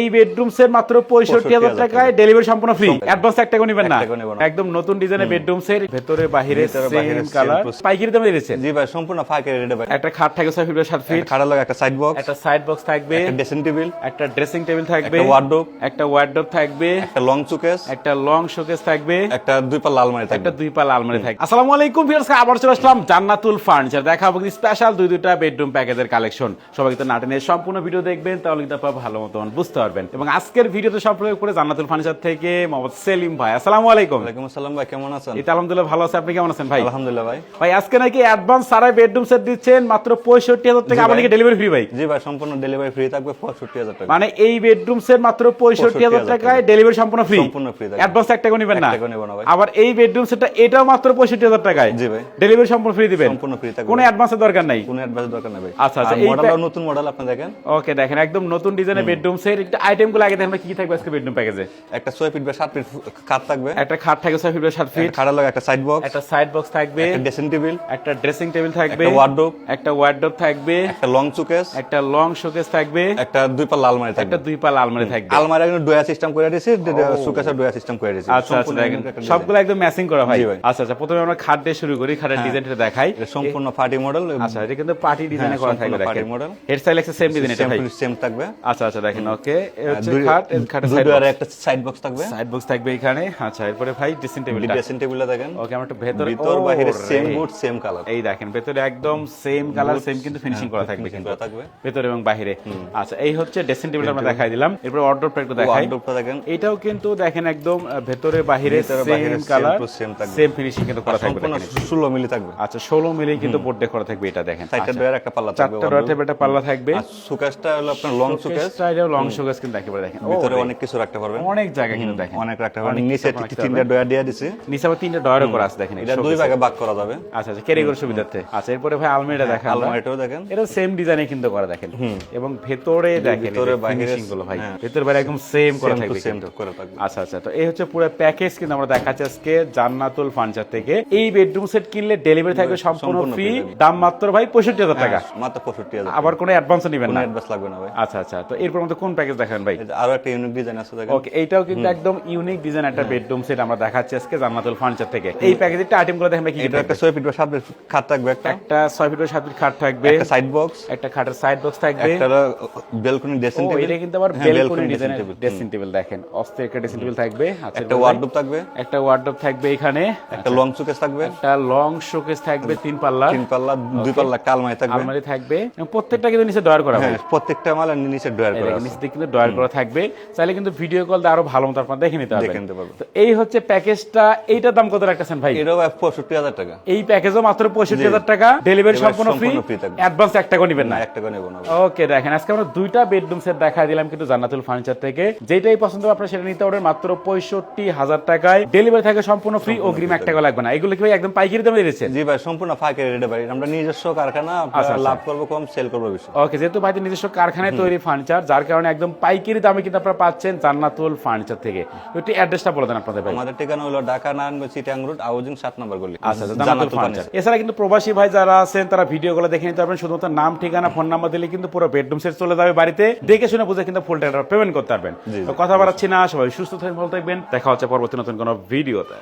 এই bedroom set মাত্র পঁয়ষট্টি হাজার টাকায় ডেলিভারি সম্পূর্ণ ফ্রি অ্যাডভান্স এক টাকা নিবেন না। একদম নতুন ডিজাইনের বেডরুম সেট ভেতরে বাহিরে সেম কালার পাইকারি দামে দিয়েছেন জি ভাই সম্পূর্ণ রেডে ভাই। একটা খাট থাকে ছয় ফিট বাই সাত ফিট লাগে একটা সাইড বক্স একটা সাইড বক্স থাকবে। একটা ড্রেসিং টেবিল একটা ড্রেসিং টেবিল থাকবে। একটা ওয়ার্ডরোব একটা ওয়ার্ডরোব থাকবে। একটা লং সুকেস একটা লং শোকেস থাকবে। একটা দুই পাল্লা আলমারি থাকবে। একটা দুই পাল আলমারি থাকবে। আসসালামু আলাইকুম ভিউয়ার্স আবার চলে আসলাম জান্নাতুল ফার্নিচার দেখাবো স্পেশাল দুই দুইটা বেডরুম প্যাকেজের কালেকশন সবাই কিন্তু নাটনের সম্পূর্ণ ভিডিও দেখবেন তাহলে কিন্তু আপনারা ভালো মতন বুঝতে পারবেন। এবং আজকের ভিডিওতে সম্পর্কে করে জান্নাতুল ফার্নিচার থেকে মোহাম্মদ সেলিম ভাই আসসালামু আলাইকুম। ওয়ালাইকুম আসসালাম ভাই কেমন আছেন? এটা আলহামদুলিল্লাহ ভালো আছে। আপনি কেমন আছেন ভাই? আলহামদুলিল্লাহ ভাই। ভাই আজকে নাকি অ্যাডভান্স সারাই বেডরুম সেট দিচ্ছেন মাত্র পঁয়ষট্টি হাজার টাকা। জি আবার ভাই। নাকি ডেলিভারি ফ্রি ভাই? জি ভাই সম্পূর্ণ ডেলিভারি ফ্রি থাকবে পঁয়ষট্টি হাজার টাকা। মানে এই বেডরুম সেট মাত্র পঁয়ষট্টি হাজার 65,000 টাকায় ডেলিভারি সম্পূর্ণ ফ্রি সম্পূর্ণ থাকবে। অ্যাডভান্স এক টাকা নিবেন না। আবার এই বেডরুম সেটটা এটাও মাত্র পঁয়ষট্টি হাজার টাকায়? জি ভাই। ডেলিভারি সম্পূর্ণ ফ্রি দিবেন? সম্পূর্ণ ফ্রি থাকবে। কোনো অ্যাডভান্সের দরকার নাই? কোনো অ্যাডভান্স দরকার নেই ভাই। আচ্ছা, আচ্ছা, এই মডেলও প্যা- নতুন মডেল আপনি দেখেন। ওকে দেখেন একদম নতুন ডিজাইনের বেডরুম সেট একটা আইটেমগুলো আগে দেখেন কি থাকবে আজকে বেডরুম প্যাকেজে একটা ছয় ফিট বা সাত ফিট কাঠ থাকবে। একটা খাট থাকবে ছয় ফিট বাই সাত ফিট একটা খাড়া লাগে একটা সাইড বক্স একটা সাইড বক্স থাকবে। একটা ড্রেসিং টেবিল একটা ড্রেসিং টেবিল থাকবে। একটা ওয়ার্ডরোব একটা ওয়ার্ডরোব থাকবে। একটা লং সুকেস একটা লং শোকেস থাকবে। একটা দুই পাল্লা আলমারি থাকবে। একটা দুই পাল আলমারি থাকবে। আলমারি কিন্তু ডোয়া সিস্টেম করে দিয়েছি সুকেসের ডোয়া সিস্টেম করে দিয়েছি। আচ্ছা আচ্ছা একটা। সবগুলো একদম ম্যাচিং করা ভাই। আচ্ছা আচ্ছা প্রথমে আমরা খাট দিয়ে শুরু করি খাটের ডিজাইনটা দেখাই। সম্পূর্ণ পার্টি মডেল আচ্ছা এটা কিন্তু পার্টি ডিজাইনে হ্যাঁ, করা সম্পূর্ণ থাকবে দেখেন। হেড স্টাইল একটা সেম ডিজাইন এটা ভাই। সেম থাকবে। আচ্ছা আচ্ছা দেখেন ওকে এ হচ্ছে খাট এর খাটের সাইড ডোয়ারে একটা সাইড বক্স থাকবে? সাইড বক্স থাকবে এখানে। আচ্ছা এরপরে ভাই ড্রেসিং টেবিলটা ড্রেসিং টেবিলটা দেখেন। ওকে আমরা একটু ভেতরে ভিতর ও সেম বুট সেম কালার এই দেখেন ভেতরে একদম সেম কালার সেম কিন্তু ফিনিশিং করা থাকবে কিন্তু। থাকবে। ভেতরে এবং বাইরে। আচ্ছা এই হচ্ছে ড্রেসিং টেবিল আমরা দেখাই দিলাম। এরপর অর্ডারটা একটু দেখাই। ওয়ার্ডরোবটা দেখেন। এটাও কিন্তু দেখেন একদম ভেতরে বাহিরে সেম কালার থাকবে। সেম ফিনিশিং কিন্তু করা থাকবে সম্পূর্ণ মিলি থাকবে। আচ্ছা ষোলো মিলি কিন্তু বোর্ড করা থাকবে এটা দেখেন। আচ্ছা, একটা পাল্লা থাকবে চারটা একটা পাল্লা থাকবে। আর সুকেসটা হলো আপনার লং সুকেস লং শোকেস কিন্তু একেবারে দেখেন। ভিতরে অনেক কিছু রাখতে পারবেন। অনেক জায়গা কিন্তু দেখেন। অনেক রাখতে পারবেন। নিচে তিনটা ডোয়ার দিয়ে দিছি। নিচে আবার তিনটা ডয়ারও করা আছে দেখেন। এটা দুই ভাগে ভাগ করা যাবে। আচ্ছা আচ্ছা ক্যারি করে সুবিধার্থে। আচ্ছা এরপরে ভাই আলমারিটা দেখেন। আলমারিটাও দেখেন। এটা সেম ডিজাইনে কিন্তু করা দেখেন। এবং ভেতরে দেখেন ভিতরে বাইরে ফিনিশিংগুলো ভাই। হ্যাঁ। ভেতরে বাইরে একদম সেম করা থাকবে সেম। করে থাকবে। আচ্ছা আচ্ছা তো এই হচ্ছে পুরো প্যাকেজ কিন্তু আমরা দেখাচ্ছি আজকে জান্নাতুল ফার্নিচার থেকে। এই বেডরুম সেট কিনলে ডেলিভারি থাকবে সম্পূর্ণ ফ্রি দাম মাত্র ভাই পঁয়ষট্টি হাজার টাকা। হ্যাঁ, মাত্র পঁয়ষট্টি হাজার আবার কোনো অ্যাডভান্স নেবেন না। অ্যাডভান্স লাগবে না ভাই। আচ্ছা আচ্ছা তো এরপর মধ্যে কোন প্যাকেজ ভাই। আরও একটা ইউনিক ডিজাইন আছে দেখেন। ওকে এইটাও কিন্তু একদম ইউনিক ডিজাইন একটা বেডরুম সেট আমরা দেখাচ্ছি আজকে জান্নাতুল ফার্নিচার থেকে। এই প্যাকেজের আইটেমগুলো দেখেন ভাই কি এটা একটা থাকবে? ফিট বা সাত ফিট খাট থাকবে একটা। একটা ছয় ফিট সাত ফিট খাট থাকবে। একটা সাইড বক্স একটা খাটের সাইড বক্স থাকবে। একটা ড্রেসিং টেবিল এটা কিন্তু আবার হ্যাঁ, ডিজাইনের ড্রেসিং টেবিল দেখেন। অস্তে একটা ড্রেসিং টেবিল থাকবে। আচ্ছা একটা ওয়ার্ডরোব থাকবে। একটা ওয়ার্ডরোব থাকবে এখানে। একটা লং সুকেস থাকবে। একটা লং শোকেস থাকবে তিন পাল্লা। তিন পাল্লা দুই পাল্লা আলমারি থাকবে। আলমারি থাকবে। প্রত্যেকটা কিন্তু নিচে ডয়ার করা হ্যাঁ হবে। প্রত্যেকটা মাল নিচে ড্রয়ার করা আছে। নিচে কিন্তু ডয়ার করা থাকবে। চাইলে কিন্তু ভিডিও কল দিয়ে আরও ভালো মতো আপনারা দেখে নিতে পারবেন। তো এই হচ্ছে প্যাকেজটা এইটার দাম কত রাখতেছেন ভাই? এটাও পঁয়ষট্টি হাজার টাকা। এই প্যাকেজও মাত্র পঁয়ষট্টি হাজার টাকা। ডেলিভারি সম্পূর্ণ ফ্রি। অ্যাডভান্স এক টাকা নিবেন না। এক টাকা নেব না ওকে দেখেন আজকে আমরা দুইটা বেডরুম সেট দেখাই দিলাম কিন্তু জান্নাতুল ফার্নিচার থেকে। যেটাই পছন্দ আপনারা সেটা নিতে পারবেন মাত্র পঁয়ষট্টি হাজার টাকায়। ডেলিভারি থাকে সম্পূর্ণ ফ্রি অগ্রিম এক টাকা লাগবে না। এগুলো কি ভাই একদম পাইকারি দামে দিয়েছেন জি ভাই সম্পূর্ণ পাইকারি রেডে ভাই। আমরা নিজস্ব কারখানা আপনারা আচ্ছা, আচ্ছা। লাভ করব কম সেল করব বেশি। ওকে যেহেতু ভাই নিজস্ব কারখানায় তৈরি ফার্নিচার যার কারণে একদম পাইকারি দামে কিন্তু আপনারা পাচ্ছেন জান্নাতুল ফার্নিচার থেকে। একটু অ্যাড্রেসটা বলে দেন আপনাদের ভাই। আমাদের ঠিকানা হলো ঢাকা নারায়ণগঞ্জ চিটাং রোড হাউজিং সাত নম্বর গলি। আচ্ছা আচ্ছা জান্নাতুল ফার্নিচার এছাড়া কিন্তু প্রবাসী ভাই যারা আছেন তারা ভিডিওগুলো দেখে নিতে পারবেন। শুধুমাত্র নাম ঠিকানা ফোন নাম্বার দিলে কিন্তু পুরো বেডরুম সেট চলে যাবে বাড়িতে। দেখে শুনে বুঝে কিন্তু ফুল টাকা পেমেন্ট করতে পারবেন। তো কথা বাড়াচ্ছি না সবাই সুস্থ থাকবেন ভালো থাকবেন। দেখা হচ্ছে পরবর্তী নতুন কোনো ভিডিওতে।